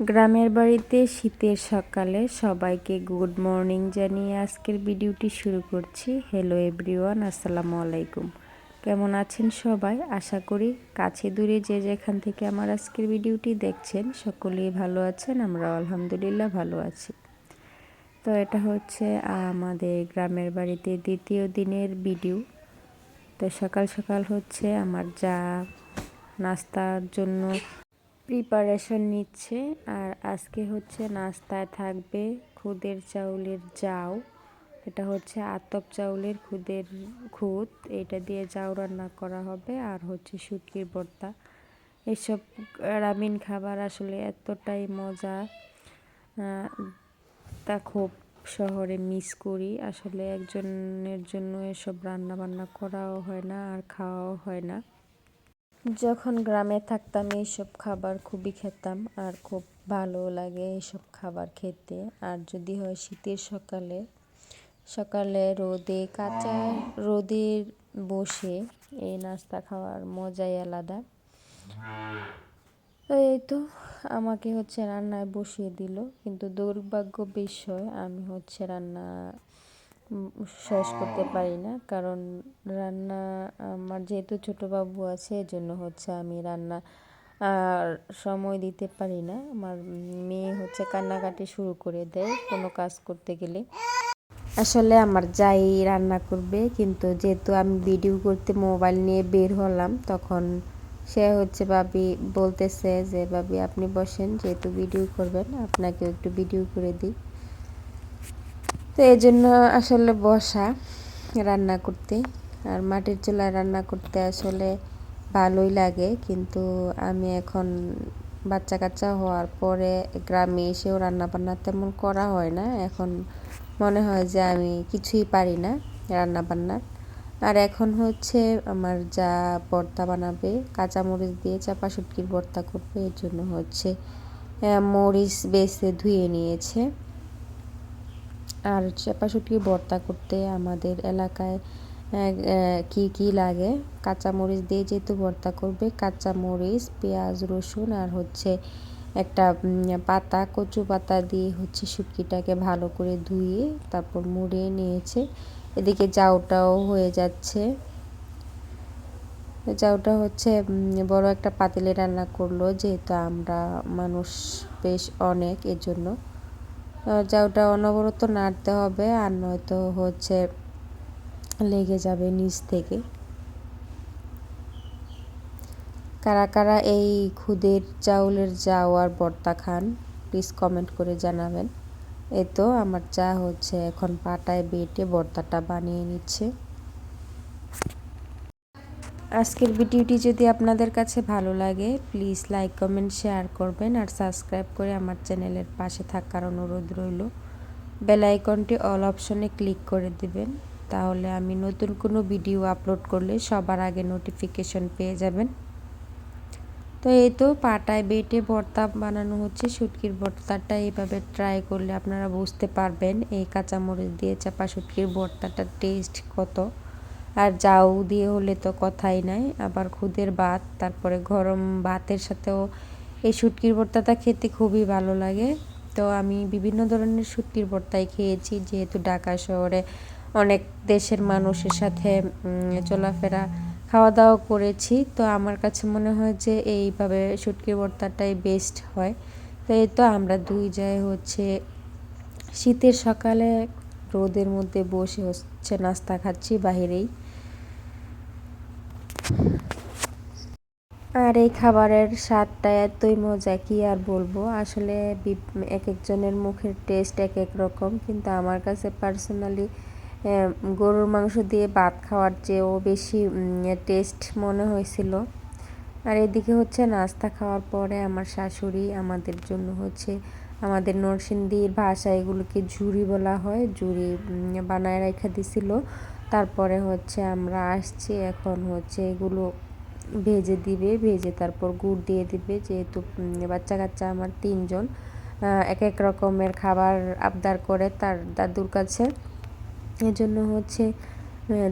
গ্রামের বাড়িতে শীতের সকালে সবাইকে গুড মর্নিং জানিয়ে আজকের ভিডিওটি শুরু করছি। হ্যালো এভরিওয়ান আসসালামু আলাইকুম। কেমন আছেন সবাই? আশা করি কাছে দূরে যে যেখান থেকে আমার আজকের ভিডিওটি দেখছেন, সকলেই ভালো আছেন আমরা আলহামদুলিল্লাহ ভালো আছি। তো এটা হচ্ছে আমাদের গ্রামের বাড়িতে দ্বিতীয় দিনের ভিডিও। তো সকাল সকাল হচ্ছে আমার যা নাস্তার জন্য প্রিপারেশন নিচ্ছে আর আজকে হচ্ছে নাস্তায় থাকবে খুদের চাউলের জাউ। এটা হচ্ছে আতপ চাউলের খুদের খুদ। এটা দিয়ে জাউ রান্না করা হবে আর হচ্ছে শুটকির ভর্তা। এসব গ্রামীণ খাবার আসলে এতটাই মজা তা খুব শহরে মিস করি। আসলে একজনের জন্য এসব রান্না বান্না করাও হয় না আর খাওয়াও হয় না। যখন গ্রামে থাকতাম, এইসব খাবার খুবই খেতাম আর খুব ভালো লাগে এইসব খাবার খেতে। আর যদি হয় শীতের সকালে সকালে রোদে, কাঁচা রোদে বসে এই নাস্তা খাওয়ার মজাই আলাদা। এই তো আমাকে হচ্ছে রান্নায় বসিয়ে দিল। কিন্তু দুর্ভাগ্য বিষয় আমি হচ্ছে রান্না শেষ করতে পারি না। কারণ রান্না, আমার যেহেতু ছোটো বাবু আছে, এজন্য হচ্ছে আমি রান্না আর সময় দিতে পারি না। আমার মেয়ে হচ্ছে কান্নাকাটি শুরু করে দেয় কোনো কাজ করতে গেলে। আসলে আমার যাই রান্না করবে, কিন্তু যেহেতু আমি ভিডিও করতে মোবাইল নিয়ে বের হলাম, তখন সে হচ্ছে ভাবি বলতেছে যে, ভাবি আপনি বসেন, যেহেতু ভিডিও করবেন, আপনাকেও একটু ভিডিও করে দিই। তো এই জন্য আসলে বসা, রান্না করতে। আর মাটির চুলায় রান্না করতে আসলে ভালোই লাগে। কিন্তু আমি এখন বাচ্চা কাচ্চা হওয়ার পরে গ্রামে এসেও রান্না বান্না তেমন করা হয় না। এখন মনে হয় যে আমি কিছুই পারি না রান্না বান্নার আর এখন হচ্ছে আমার যা ভর্তা বানাবে, কাঁচামরিচ দিয়ে চাপা শুটকির ভর্তা করবে, এর জন্য হচ্ছে মরিচ বেছে ধুয়ে নিয়েছে। আর চাপা শুটকি ভর্তা করতে আমাদের এলাকায় কি কি লাগে? কাঁচামরিচ দিয়ে যেহেতু ভর্তা করবে, কাঁচামরিচ, পেঁয়াজ, রসুন আর হচ্ছে একটা পাতা, কচু পাতা দিয়ে হচ্ছে শুটকিটাকে ভালো করে ধুয়ে তারপর মুড়িয়ে নিয়েছে। এদিকে জাউটাও হয়ে যাচ্ছে। জাউটা হচ্ছে বড় একটা পাতিলে রান্না করল, যেহেতু আমরা মানুষ বেশ অনেক, এজন্য জাউটা অনবরত নাড়তে হবে আর নয়তো হচ্ছে লেগে যাবে নিচ থেকে। কারা কারা এই খুদের চাউলের যাওয়ার আর বর্তা খান প্লিজ কমেন্ট করে জানাবেন। এ তো আমার চা হচ্ছে এখন পাটায় বেটে বর্তাটা বানিয়ে নিচ্ছে। আজকের ভিডিওটি যদি আপনাদের কাছে ভালো লাগে প্লিজ লাইক কমেন্ট শেয়ার করবেন আর সাবস্ক্রাইব করে আমার চ্যানেলের পাশে থাকার অনুরোধ রইল। বেল আইকনটি অল অপশনে ক্লিক করে দিবেন, তাহলে আমি নতুন কোনো ভিডিও আপলোড করলে সবার আগে নোটিফিকেশন পেয়ে যাবেন। তো এই তো পাটায় বেটে ভর্তা বানানো হচ্ছে, শুটকির ভর্তাটা এইভাবে ট্রাই করলে আপনারা বুঝতে পারবেন এই কাঁচামরিচ দিয়ে চাপা শুটকির ভর্তাটার টেস্ট কত। আর জাউ দিয়ে হলে তো কথাই নাই। আবার খুদের ভাত, তারপরে গরম ভাতের সাথেও এই শুটকির ভর্তাটা খেতে খুবই ভালো লাগে। তো আমি বিভিন্ন ধরনের শুটকির ভর্তাই খেয়েছি, যেহেতু ঢাকা শহরে অনেক দেশের মানুষের সাথে চলাফেরা খাওয়া দাওয়া করেছি। তো আমার কাছে মনে হয় যে এইভাবে শুটকির ভর্তাটাই বেস্ট হয়। তো এই তো আমরা দুই যাই হচ্ছে শীতের সকালে রোদের মধ্যে বসে হচ্ছে নাস্তা খাচ্ছি বাহিরেই। আর এই খাবারের স্বাদটা এতই মজা, কি আর বলব? আসলে এক একজনের মুখের টেস্ট এক এক রকম, কিন্তু আমার কাছে পার্সোনালি গরুর মাংস দিয়ে ভাত খাওয়ার চেয়েও বেশি টেস্ট মনে হয়েছিল। আর এদিকে হচ্ছে নাস্তা খাওয়ার পরে আমার শাশুড়ি আমাদের জন্য হচ্ছে, আমাদের নরসিংদীর ভাষা এগুলোকে ঝুড়ি বলা হয় ঝুড়ি বানায় রেখে দিছিল। তারপরে হচ্ছে আমরা আসছি, এখন হচ্ছে এগুলো ভেজে দিবে, ভেজে তারপর গুড় দিয়ে দিবে। যেহেতু বাচ্চা কাচ্চা আমার তিনজন এক এক রকমের খাবার আবদার করে তার দাদুর কাছে। এজন্য হচ্ছে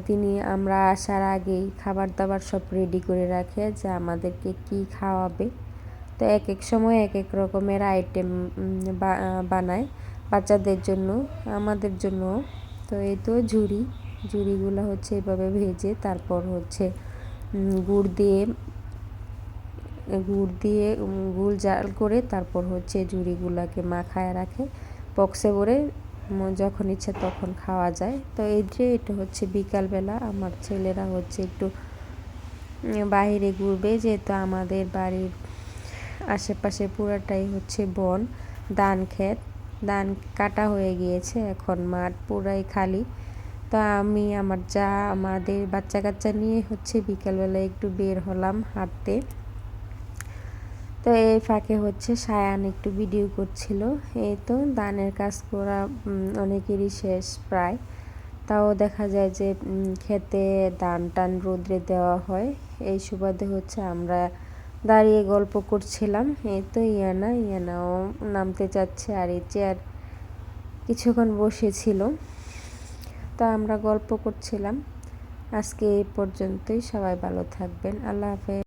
তিনি আমরা আসার আগেই খাবার দাবার সব রেডি করে রাখে যে আমাদেরকে কি খাওয়াবে। তো এক এক সময় এক এক রকমের আইটেম বানায় বাচ্চাদের জন্য, আমাদের জন্য। তো এই তো ঝুড়ি, ঝুড়িগুলো হচ্ছে এভাবে ভেজে তারপর হচ্ছে গুড় দিয়ে গুড় দিয়ে গুড় জাল করে তারপর হচ্ছে ঝুড়িগুলাকে মাখায় রাখে, বক্সে ভরে যখন ইচ্ছে তখন খাওয়া যায়। তো এই যে এটা হচ্ছে বিকালবেলা, আমার ছেলেরা হচ্ছে একটু বাইরে ঘুরবে, যেহেতু আমাদের বাড়ির আশেপাশে পুরাটাই হচ্ছে বন, ধান ক্ষেত। ধান কাটা হয়ে গিয়েছে, এখন মাঠ পুরাই খালি। তো আমি আমার যা আমাদের বাচ্চা কাচ্চা নিয়ে হচ্ছে বিকালবেলা একটু বের হলাম হাঁটতে। তো এই ফাঁকে হচ্ছে সায়ান একটু ভিডিও করছিল। এই তো দানের কাজ করা অনেকেরই শেষ প্রায়। তাও দেখা যায় যে খেতে ধান টান রোদ্রে দেওয়া হয়। এই সুবাদে হচ্ছে আমরা দাঁড়িয়ে গল্প করছিলাম। এই তো ইয়ানা, ইয়ানাও নামতে চাচ্ছে আর এই চেয়ার কিছুক্ষণ বসেছিল। তা আমরা গল্প করছিলাম। আজকে এই পর্যন্তই। সবাই ভালো থাকবেন। আল্লাহ হাফেজ।